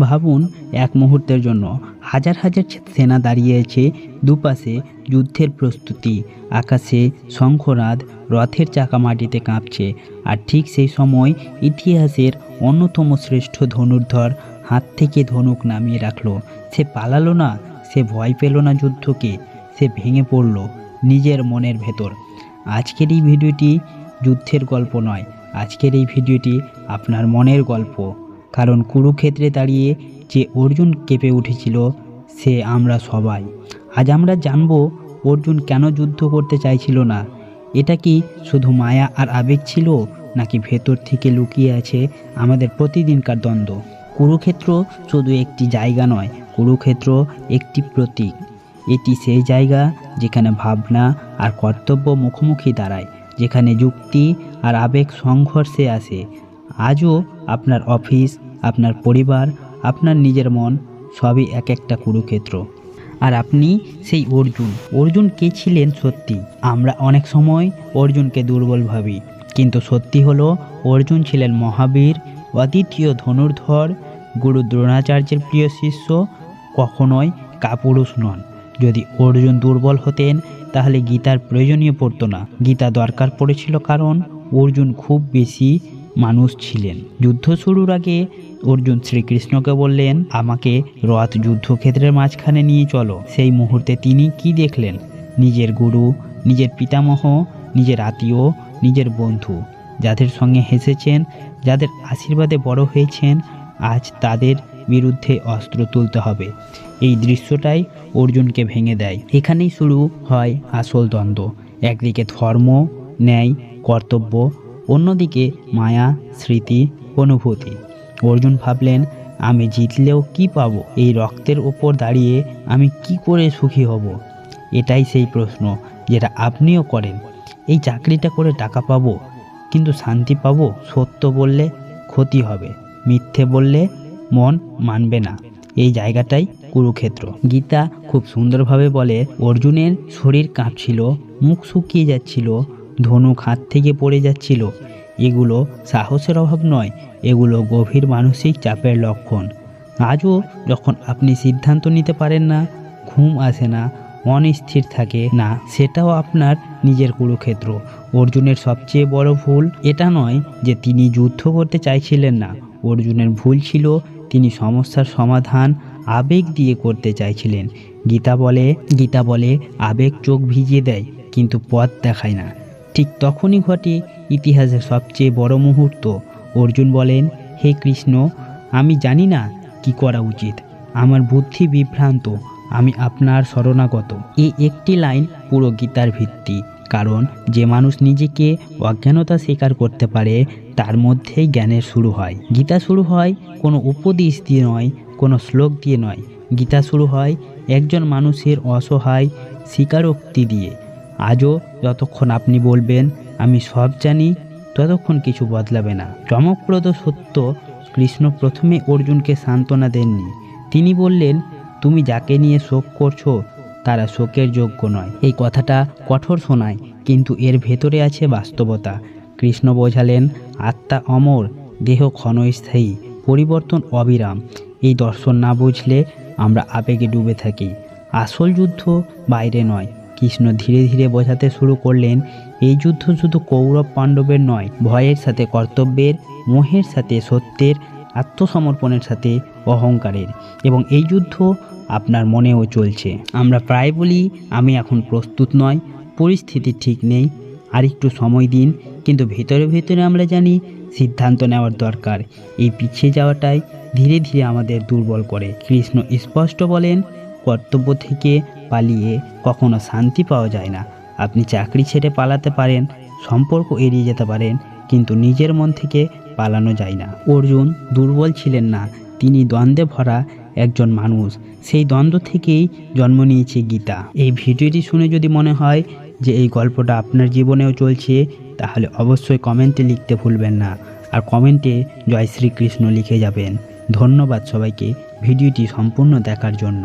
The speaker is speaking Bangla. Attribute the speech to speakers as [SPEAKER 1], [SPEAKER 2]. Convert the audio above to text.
[SPEAKER 1] ভাবুন এক মুহূর্তের জন্য। হাজার হাজার সেনা দাঁড়িয়েছে দুপাশে যুদ্ধের প্রস্তুতি। আকাশে শঙ্খনাদ রথের চাকা মাটিতে কাঁপছে। আর ঠিক সেই সময় ইতিহাসের অন্যতম শ্রেষ্ঠ ধনুর্ধর হাত থেকে ধনুক নামিয়ে রাখল। সে পালালো না, সে ভয় পেল না যুদ্ধকে, সে ভেঙে পড়ল নিজের মনের ভেতর। আজকের এই ভিডিওটি যুদ্ধের গল্প নয়, আজকের এই ভিডিওটি আপনার মনের গল্প। কারণ কুরুক্ষেত্রে দাঁড়িয়ে যে অর্জুন কেঁপে উঠেছিল, সে আমরা সবাই। আজ আমরা জানব অর্জুন কেন যুদ্ধ করতে চাইছিল না। এটা কি শুধু মায়া আর আবেগ ছিল, নাকি ভেতর থেকে লুকিয়ে আছে আমাদের প্রতিদিনকার দ্বন্দ্ব? কুরুক্ষেত্র শুধু একটি জায়গা নয়, কুরুক্ষেত্র একটি প্রতীক। এটি সেই জায়গা যেখানে ভাবনা আর কর্তব্য মুখোমুখি দাঁড়ায়, যেখানে যুক্তি আর আবেগ সংঘর্ষে আসে। আজও আপনার অফিস, আপনার পরিবার, আপনার নিজের মন সবই এক একটা কুরুক্ষেত্র। আর আপনি সেই অর্জুন। অর্জুন কে ছিলেন সত্যি? আমরা অনেক সময় অর্জুনকে দুর্বল ভাবি। কিন্তু সত্যি হলো, অর্জুন ছিলেন মহাবীর, অদ্বিতীয় ধনুর্ধর, গুরু দ্রোণাচার্যের প্রিয় শিষ্য, কখনোই কাপুরুষ নন। যদি অর্জুন দুর্বল হতেন, তাহলে গীতার প্রয়োজনীয় পড়তো না। গীতা দরকার পড়েছিল কারণ অর্জুন খুব বেশি মানুষ ছিলেন। যুদ্ধ শুরুর আগে অর্জুন শ্রীকৃষ্ণকে বললেন, আমাকে রথ যুদ্ধক্ষেত্রের মাঝখানে নিয়ে চলো। সেই মুহূর্তে তিনি কি দেখলেন? নিজের গুরু, নিজের পিতামহ, নিজের আত্মীয়, নিজের বন্ধু যাদের সঙ্গে হেসেছেন, যাদের আশীর্বাদে বড় হয়েছেন, আজ তাদের বিরুদ্ধে অস্ত্র তুলতে হবে। এই দৃশ্যটাই অর্জুনকে ভেঙে দেয়। এখানেই শুরু হয় আসল দ্বন্দ্ব। একদিকে ধর্ম, ন্যায়, কর্তব্য অন্যদিকে মায়া, স্মৃতি, অনুভূতি। অর্জুন ভাবলেন, আমি জিতলেও কি পাব? এই রক্তের ওপর দাঁড়িয়ে আমি কি করে সুখী হব? এটাই সেই প্রশ্ন যেটা আপনিও করেন। এই চাকরিটা করে টাকা পাবো, কিন্তু শান্তি পাবো? সত্য বললে ক্ষতি হবে, মিথ্যে বললে মন মানবে না। এই জায়গাটাই কুরুক্ষেত্র। গীতা খুব সুন্দরভাবে বলে, অর্জুনের শরীর কাঁপছিল, মুখ শুকিয়ে যাচ্ছিল ধনুক হাত থেকে পড়ে যাচ্ছিল। এগুলো সাহসের অভাব নয়, এগুলো গভীর মানসিক চাপের লক্ষণ। আজও যখন আপনি সিদ্ধান্ত নিতে পারেন না, ঘুম আসে না মন স্থির থাকে না, সেটাও আপনার নিজের কুরুক্ষেত্র। অর্জুনের সবচেয়ে বড় ভুল এটা নয় যে তিনি যুদ্ধ করতে চাইছিলেন না। অর্জুনের ভুল ছিল তিনি সমস্যার সমাধান আবেগ দিয়ে করতে চাইছিলেন। গীতা বলে গীতা বলে, আবেগ চোখ ভিজিয়ে দেয়, কিন্তু পথ দেখায় না। ঠিক তখনই ঘটে ইতিহাসের সবচেয়ে বড় মুহূর্ত। অর্জুন বলেন, হে কৃষ্ণ, আমি জানি না কি করা উচিত। আমার বুদ্ধি বিভ্রান্ত, আমি আপনার শরণাগত। এই একটি লাইন পুরো গীতার ভিত্তি। কারণ, যে মানুষ নিজেকে অজ্ঞানতা স্বীকার করতে পারে, তার মধ্যেই জ্ঞানের শুরু হয়। গীতা শুরু হয় কোনো উপদেশ দিয়ে নয়, কোনো শ্লোক দিয়ে নয়। গীতা শুরু হয় একজন মানুষের অসহায় স্বীকারোক্তি দিয়ে। আজও যতক্ষণ আপনি বলবেন, আমি সব জানি, ততক্ষণ কিছু বদলাবে না। চমকপ্রদ সত্য, কৃষ্ণ প্রথমে অর্জুনকে সান্ত্বনা দেননি। তিনি বললেন, তুমি যাকে নিয়ে শোক করছ, তারা শোকের যোগ্য নয়। এই কথাটা কঠোর শোনায়, কিন্তু এর ভেতরে আছে বাস্তবতা। কৃষ্ণ বোঝালেন, আত্মা অমর, দেহ ক্ষণস্থায়ী, পরিবর্তন অবিরাম। এই দর্শন না বুঝলে আমরা আবেগে ডুবে থাকি। আসল যুদ্ধ বাইরে নয়। কৃষ্ণ ধীরে ধীরে বোঝাতে শুরু করলেন, এই যুদ্ধ শুধু কৌরব পাণ্ডবের নয়, ভয়ের সাথে কর্তব্যের, মোহের সাথে সত্যের, আত্মসমর্পণের সাথে অহংকারের। এবং এই যুদ্ধ আপনার মনেও চলছে। আমরা প্রায় বলি, আমি এখন প্রস্তুত নয় পরিস্থিতি ঠিক নেই আর একটু সময় দিন, কিন্তু ভেতরে ভেতরে আমরা জানি সিদ্ধান্ত নেওয়ার দরকার। এই পিছিয়ে যাওয়াটাই ধীরে ধীরে আমাদের দুর্বল করে। কৃষ্ণ স্পষ্ট বলেন কর্তব্য থেকে পালিয়ে কখনো শান্তি পাওয়া যায় না। আপনি চাকরি ছেড়ে পালাতে পারেন, সম্পর্ক এড়িয়ে যেতে পারেন, কিন্তু নিজের মন থেকে পালানো যায় না। অর্জুন দুর্বল ছিলেন না, তিনি দ্বন্দ্বে ভরা একজন মানুষ। সেই দ্বন্দ্ব থেকেই জন্ম নিয়েছে গীতা। এই ভিডিওটি শুনে যদি মনে হয় যে এই গল্পটা আপনার জীবনেও চলছে, তাহলে অবশ্যই কমেন্টে লিখতে ভুলবেন না। আর কমেন্টে জয় শ্রীকৃষ্ণ লিখে যাবেন। ধন্যবাদ সবাইকে ভিডিওটি সম্পূর্ণ দেখার জন্য।